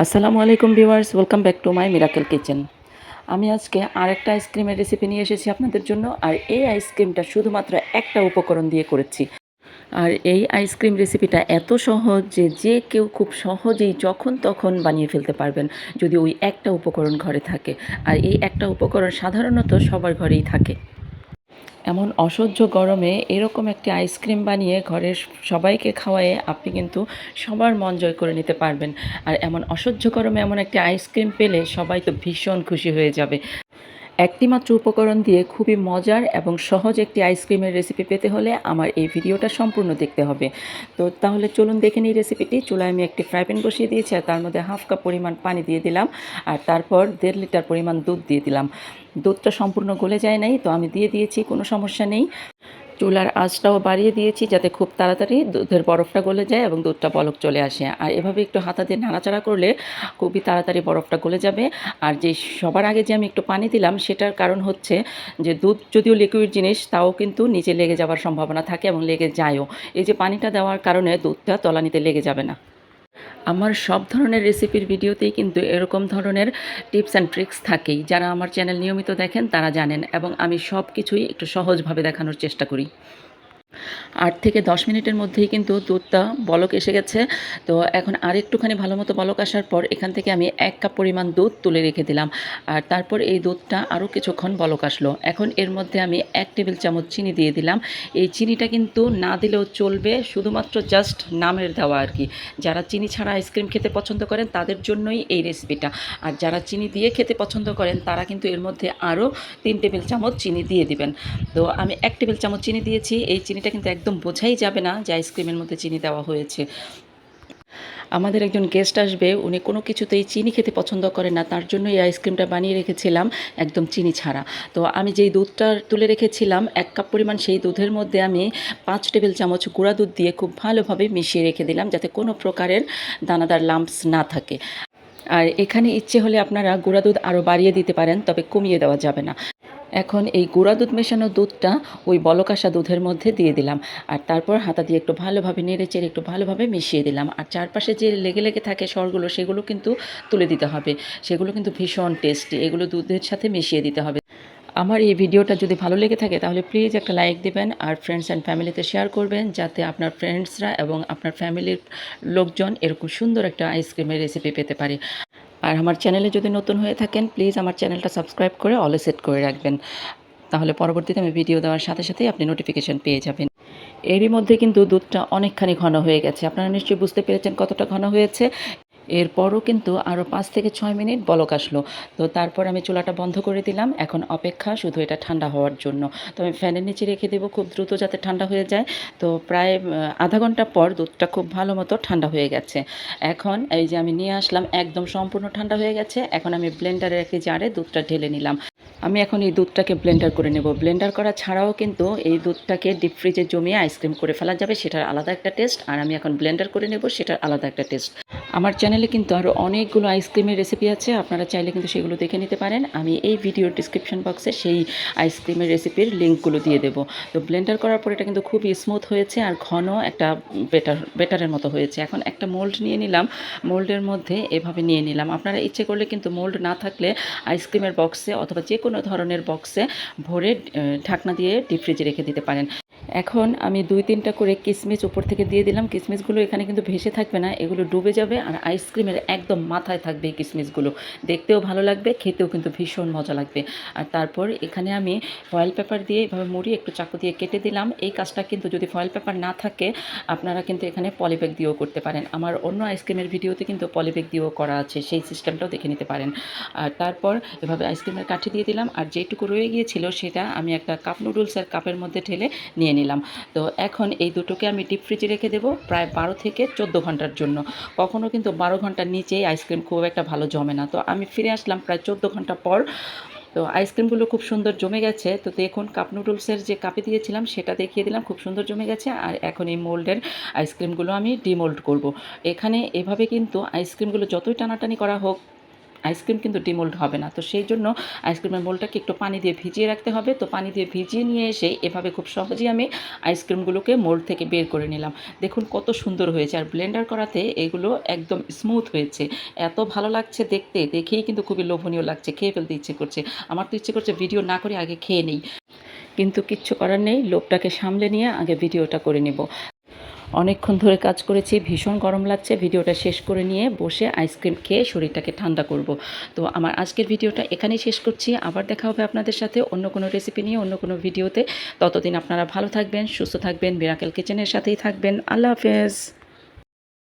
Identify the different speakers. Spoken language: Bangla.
Speaker 1: আসসালামু আলাইকুম viewers, welcome back to my miracle kitchen. আমি আজকে আরেকটা আইসক্রিমের রেসিপি নিয়ে এসেছি আপনাদের জন্য, আর এই আইসক্রিমটা শুধুমাত্র একটা উপকরণ দিয়ে করেছি। আর এই আইসক্রিম রেসিপিটা এত সহজ যে যে কেউ খুব সহজেই যখন তখন বানিয়ে ফেলতে পারবেন, যদি ওই একটা উপকরণ ঘরে থাকে। আর এই একটা উপকরণ সাধারণত সবার ঘরেই থাকে। এমন অসহ্য গরমে এরকম একটি আইসক্রিম বানিয়ে ঘরের সবাইকে খাওয়ায়ে আপনি কিন্তু সবার মন জয় করে নিতে পারবেন। আর এমন অসহ্য গরমে এমন একটি আইসক্রিম পেলে সবাই তো ভীষণ খুশি হয়ে যাবে। একটি মাত্র উপকরণ দিয়ে খুবই মজার এবং সহজ একটি আইসক্রিমের রেসিপি পেতে হলে আমার এই ভিডিওটা সম্পূর্ণ দেখতে হবে। তো তাহলে চলুন দেখে নিই রেসিপিটি চুলায় আমি একটি ফ্রাই প্যান বসিয়ে দিয়েছি আর তার মধ্যে হাফ কাপ পরিমাণ পানি দিয়ে দিলাম আর তারপর দেড় লিটার পরিমাণ দুধ দিয়ে দিলাম। দুধটা সম্পূর্ণ গলে যায় নাই, তো আমি দিয়ে দিয়েছি, কোনো সমস্যা নেই। চুলার আঁচটাও বাড়িয়ে দিয়েছি যাতে খুব তাড়াতাড়ি দুধের বরফটা গলে যায় এবং দুধটা বলক চলে আসে। আর এভাবে একটু হাতা দিয়ে নাড়াচাড়া করলে খুবই তাড়াতাড়ি বরফটা গলে যাবে। আর যে সবার আগে যে আমি একটু পানি দিলাম সেটার কারণ হচ্ছে যে দুধ যদিও লিকুইড জিনিস, তাও কিন্তু নিচে লেগে যাওয়ার সম্ভাবনা থাকে এবং লেগে যায়ও। এই যে পানিটা দেওয়ার কারণে দুধটা তলানিতে লেগে যাবে না। আমার সব ধরনের রেসিপির ভিডিওতেই কিন্তু এরকম ধরনের টিপস অ্যান্ড ট্রিক্স থাকেই। যারা আমার চ্যানেল নিয়মিত দেখেন তারা জানেন এবং আমি সব কিছুই একটু সহজভাবে দেখানোর চেষ্টা করি। আট থেকে দশ মিনিটের মধ্যেই কিন্তু দুধটা বলক এসে গেছে। তো এখন আর একটুখানি ভালো মতো বলক আসার পর এখান থেকে আমি এক কাপ পরিমাণ দুধ তুলে রেখে দিলাম। আর তারপর এই দুধটা আরও কিছুক্ষণ বলক আসলো। এখন এর মধ্যে আমি এক টেবিল চামচ চিনি দিয়ে দিলাম। এই চিনিটা কিন্তু না দিলেও চলবে, শুধুমাত্র জাস্ট নামের দেওয়া আর কি। যারা চিনি ছাড়া আইসক্রিম খেতে পছন্দ করেন, তাদের জন্যই এই রেসিপিটা। আর যারা চিনি দিয়ে খেতে পছন্দ করেন, তারা কিন্তু এর মধ্যে আরও তিন টেবিল চামচ চিনি দিয়ে দিবেন। তো আমি এক টেবিল চামচ চিনি দিয়েছি। এই চিনিটা কিন্তু একদম বোঝাই যাবে না যে আইসক্রিমের মধ্যে চিনি দেওয়া হয়েছে। আমাদের একজন গেস্ট আসবে, উনি কোনো কিছুতেই চিনি খেতে পছন্দ করেন না, তার জন্য এই আইসক্রিমটা বানিয়ে রেখেছিলাম, একদম চিনি ছাড়া। তো আমি যেই দুধটা তুলে রেখেছিলাম, এক কাপ পরিমাণ সেই দুধের মধ্যে আমি পাঁচ টেবিল চামচ গুঁড়া দুধ দিয়ে খুব ভালোভাবে মিশিয়ে রেখে দিলাম, যাতে কোনো প্রকারের দানাদার লাম্পস না থাকে। আর এখানে ইচ্ছে হলে আপনারা গুঁড়া দুধ আরও বাড়িয়ে দিতে পারেন, তবে কমিয়ে দেওয়া যাবে না। এখন এই গুঁড়া দুধ মেশানো দুধটা ওই বলকাশা দুধের মধ্যে দিয়ে দিলাম। আর তারপর হাতা দিয়ে একটু ভালোভাবে নেড়ে চেড়ে একটু ভালোভাবে মিশিয়ে দিলাম। আর চারপাশে যে লেগে লেগে থাকে সরগুলো, সেগুলো কিন্তু তুলে দিতে হবে। সেগুলো কিন্তু ভীষণ টেস্টি। এগুলো দুধের সাথে মিশিয়ে দিতে হবে। আমার এই ভিডিওটা যদি ভালো লেগে থাকে, তাহলে প্লিজ একটা লাইক দেবেন আর ফ্রেন্ডস অ্যান্ড ফ্যামিলিতে শেয়ার করবেন, যাতে আপনার ফ্রেন্ডসরা এবং আপনার ফ্যামিলির লোকজন এরকম সুন্দর একটা আইসক্রিমের রেসিপি পেতে পারে। আর আমার চ্যানেলে যদি নতুন হয়ে থাকেন প্লিজ আমার চ্যানেলটা সাবস্ক্রাইব করে অলে সেট করে রাখবেন। তাহলে পরবর্তীতে আমি ভিডিও দেওয়ার সাথে সাথেই আপনি নোটিফিকেশান পেয়ে যাবেন। এরই মধ্যে কিন্তু দুধটা অনেকখানি ঘন হয়ে গেছে। আপনারা নিশ্চয়ই বুঝতে পেরেছেন কতটা ঘন হয়েছে। এরপরও কিন্তু আরও পাঁচ থেকে ছয় মিনিট বলক আসলো। তো তারপর আমি চুলাটা বন্ধ করে দিলাম। এখন অপেক্ষা শুধু এটা ঠান্ডা হওয়ার জন্য। তো আমি ফ্যানের নিচে রেখে দেবো খুব দ্রুত যাতে ঠান্ডা হয়ে যায়। তো প্রায় আধা ঘণ্টা পর দুধটা খুব ভালো মতো ঠান্ডা হয়ে গেছে। এখন এই যে আমি নিয়ে আসলাম, একদম সম্পূর্ণ ঠান্ডা হয়ে গেছে। এখন আমি ব্লেন্ডারে একটি জারে দুধটা ঢেলে নিলাম। আমি এখন এই দুধটাকে ব্লেন্ডার করে নেব। ব্লেন্ডার করা ছাড়াও কিন্তু এই দুধটাকে ডিপ ফ্রিজে জমিয়ে আইসক্রিম করে ফেলা যাবে, সেটার আলাদা একটা টেস্ট আর আমি এখন ব্লেন্ডার করে নেব, সেটার আলাদা একটা টেস্ট আমার চ্যানেলে কিন্তু আরও অনেকগুলো আইসক্রিমের রেসিপি আছে, আপনারা চাইলে কিন্তু সেগুলো দেখে নিতে পারেন। আমি এই ভিডিওর ডিসক্রিপশন বক্সে সেই আইসক্রিমের রেসিপির লিঙ্কগুলো দিয়ে দেবো। তো ব্লেন্ডার করার পর এটা কিন্তু খুবই স্মুথ হয়েছে আর ঘন একটা বেটার বেটারের মতো হয়েছে। এখন একটা মোল্ড নিয়ে নিলাম। মোল্ডের মধ্যে এভাবে নিয়ে নিলাম। আপনারা ইচ্ছে করলে কিন্তু মোল্ড না থাকলে আইসক্রিমের বক্সে অথবা যে কোনো ধরনের বক্সে ভরে ঢাকনা দিয়ে ডিপ ফ্রিজে রেখে দিতে পারেন। এখন আমি দুই তিনটা করে কিশমিশ উপর থেকে দিয়ে দিলাম। কিশমিশগুলো এখানে কিন্তু ভেসে থাকবে না, এগুলো ডুবে যাবে আর আইসক্রিমের একদম মাথায় থাকবে এই কিশমিশগুলো দেখতেও ভালো লাগবে, খেতেও কিন্তু ভীষণ মজা লাগবে। আর তারপর এখানে আমি ফয়েল পেপার দিয়ে এভাবে মুড়ি একটু চাকু দিয়ে কেটে দিলাম। এই কাজটা কিন্তু যদি ফয়েল পেপার না থাকে, আপনারা কিন্তু এখানে পলিব্যাগ দিয়েও করতে পারেন। আমার অন্য আইসক্রিমের ভিডিওতে কিন্তু পলিব্যাগ দিয়েও করা আছে, সেই সিস্টেমটাও দেখে নিতে পারেন। আর তারপর এভাবে আইসক্রিমের কাঠি দিয়ে দিলাম। আর যেটুকু রয়ে গিয়েছিল সেটা আমি একটা কাপ নুডলসের কাপের মধ্যে ঢেলে নিয়ে নিলাম। তো এখন এই দুটোকে আমি ডিপ ফ্রিজে রেখে দেবো প্রায় বারো থেকে চোদ্দ ঘণ্টার জন্য। কখনও কিন্তু বারো ঘণ্টার নিচেই আইসক্রিম খুব একটা ভালো জমে না। তো আমি ফিরে আসলাম প্রায় চোদ্দ ঘণ্টা পর। তো আইসক্রিমগুলো খুব সুন্দর জমে গেছে। তো দেখুন কাপ নুডলসের যে কাপে দিয়েছিলাম সেটা দেখিয়ে দিলাম, খুব সুন্দর জমে গেছে। আর এখন এই মোল্ডের আইসক্রিমগুলো আমি ডিমোল্ড করব। এখানে এভাবে কিন্তু আইসক্রিমগুলো যতই টানাটানি করা হোক আইসক্রিম কিন্তু ডিমোল্ড হবে না। তো সেই জন্য আইসক্রিমের মোলটাকে একটু পানি দিয়ে ভিজিয়ে রাখতে হবে। তো পানি দিয়ে ভিজিয়ে নিয়ে এসে এভাবে খুব সহজেই আমি আইসক্রিমগুলোকে মোল্ড থেকে বের করে নিলাম। দেখুন কত সুন্দর হয়েছে। আর ব্লেন্ডার করাতে এগুলো একদম স্মুথ হয়েছে। এত ভালো লাগছে দেখতে। দেখেই কিন্তু খুবই লোভনীয় লাগছে। খেয়ে ফেলতে ইচ্ছে করছে। আমার তো ইচ্ছে করছে ভিডিও না করে আগে খেয়ে নেই। কিন্তু কিচ্ছু করার নেই। লোভটাকে সামলে নিয়ে আগে ভিডিওটা করে নেব। অনেকক্ষণ ধরে কাজ করেছি, ভীষণ গরম লাগছে। ভিডিওটা শেষ করে নিয়ে বসে আইসক্রিম খেয়ে শরীরটাকে ঠান্ডা করব। তো আমার আজকের ভিডিওটা এখানেই শেষ করছি। আবার দেখা হবে আপনাদের সাথে অন্য কোনো রেসিপি নিয়ে, অন্য কোনো ভিডিওতে। ততদিন আপনারা ভালো থাকবেন, সুস্থ থাকবেন মিরাকেল কিচেনের সাথেই থাকবেন। আল্লাহ হাফেজ।